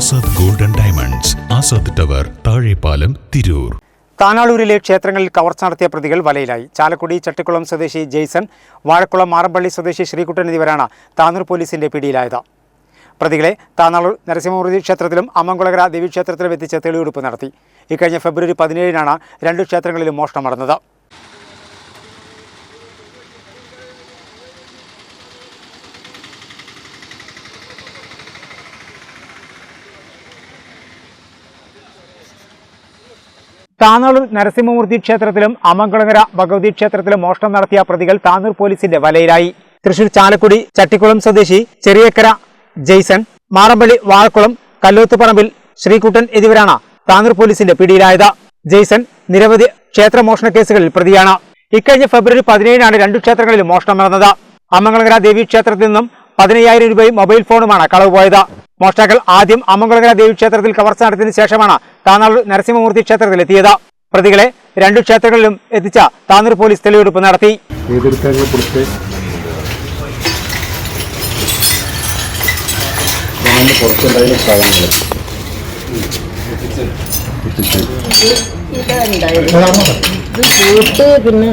Azad golden diamonds Azad tower Thazhepalam Tirur. താനാളൂരിലെ ക്ഷേത്രങ്ങളിൽ കവർച്ച നടത്തിയ പ്രതികൾ വലയിലായി. ചാലക്കുടി ചട്ടിക്കുളം സ്വദേശി ജെയ്സൺ വാഴക്കുളം മാറമ്പള്ളി സ്വദേശി ശ്രീകുട്ടൻ എന്നിവരാണ് താനൂർ പോലീസിന്റെ പിടിയിലായത്. പ്രതികളെ താനാളൂർ നരസിംഹമൂർത്തി ക്ഷേത്രത്തിലും അമ്മംകുളകര ദേവീക്ഷേത്രത്തിലും എത്തിച്ച് തെളിവെടുപ്പ് നടത്തി. ഇക്കഴിഞ്ഞ ഫെബ്രുവരി പതിനേഴിനാണ് രണ്ട് ക്ഷേത്രങ്ങളിലും മോഷണം നടന്നത്. താനാളൂർ നരസിംഹമൂർത്തി ക്ഷേത്രത്തിലും അമംഗളങ്ങര ഭഗവതി ക്ഷേത്രത്തിലും മോഷണം നടത്തിയ പ്രതികൾ താനൂർ പോലീസിന്റെ വലയിലായി. തൃശൂർ ചാലക്കുടി ചട്ടിക്കുളം സ്വദേശി ചെറിയക്കര ജെയ്സൺ മാറമ്പള്ളി വാഴക്കുളം കല്ലോത്തുപറമ്പിൽ ശ്രീകുട്ടൻ എന്നിവരാണ് താനൂർ പോലീസിന്റെ പിടിയിലായത്. ജെയ്സൺ നിരവധി ക്ഷേത്രമോഷണ കേസുകളിൽ പ്രതിയാണ്. ഇക്കഴിഞ്ഞ ഫെബ്രുവരി പതിനേഴിനാണ് രണ്ടു ക്ഷേത്രങ്ങളിലും മോഷണം നടന്നത്. അമംഗളങ്ങര ദേവി ക്ഷേത്രത്തിൽ നിന്നും പതിനയ്യായിരം രൂപയും മൊബൈൽ ഫോണുമാണ് കളവ് പോയത്. മോഷ്ടാക്കൾ ആദ്യം അമ്മംകുളങ്ങര ദേവി ക്ഷേത്രത്തിൽ കവർച്ച നടത്തിയതിനു ശേഷമാണ് താനാളൂർ നരസിംഹമൂർത്തി ക്ഷേത്രത്തിൽ എത്തിയത്. പ്രതികളെ രണ്ടു ക്ഷേത്രങ്ങളിലും എത്തിച്ച താനൂർ പോലീസ് തെളിവെടുപ്പ് നടത്തി. പൊട്ടിച്ചെടുത്താണ് സാധനങ്ങൾ കൂട്ട് പിന്നെ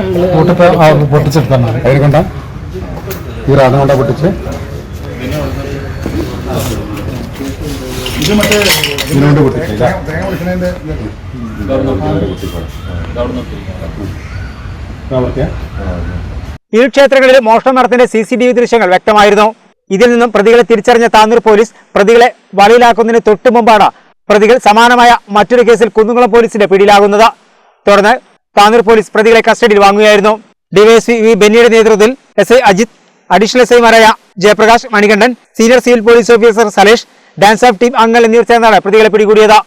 ഇരു ക്ഷേത്രങ്ങളിലും മോഷണം നടത്തിന്റെ സി സി ടി വി ദൃശ്യങ്ങൾ വ്യക്തമായിരുന്നു. ഇതിൽ നിന്നും പ്രതികളെ തിരിച്ചറിഞ്ഞ താന്നൂർ പോലീസ് പ്രതികളെ വലയിലാക്കുന്നതിന് തൊട്ടു മുമ്പാണ് പ്രതികൾ സമാനമായ മറ്റൊരു കേസിൽ കുന്നുകുളം പോലീസിന്റെ പിടിയിലാകുന്നത്. തുടർന്ന് താന്നൂർ പോലീസ് പ്രതികളെ കസ്റ്റഡിയിൽ വാങ്ങുകയായിരുന്നു. ഡിവൈഎസ്പി വി ബെന്നിയുടെ നേതൃത്വത്തിൽ S I Ajith additional S ഐമാരായ Jayaprakash Manikandan senior civil police officer Salesh DANSAF team അംഗങ്ങൾ എന്നിവർ ചേർന്നാണ് പ്രതികളെ പിടികൂടിയത്.